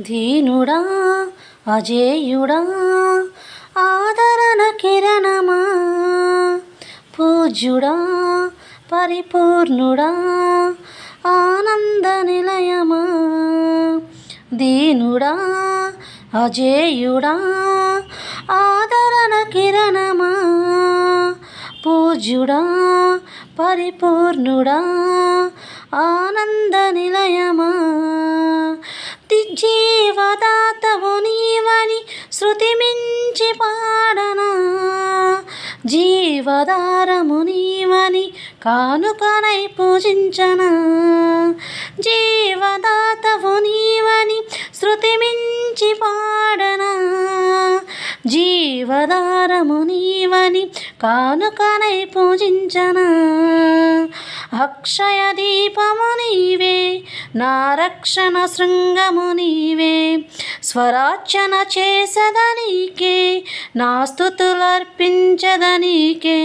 దీనుడా అజేయుడా ఆదరణ కిరణమా పూజ్యుడా పరిపూర్ణుడా ఆనంద నిలయమా. దీనుడా అజేయుడా ఆదరణ కిరణమా పూజ్యుడా పరిపూర్ణుడా ఆనంద నిలయమా. శృతి మించి పాడనా జీవదారము నీవని కానుకనై పూజించనా? జీవదాతవు నీవని శృతి మించి పాడనా జీవదారము నీవని కానుకనై పూజించనా? అక్షయ దీపము నీవే నా రక్షణ శృంగము నీవే స్వరార్చన చేసదనీకే నా స్థుతులర్పించదనీకే.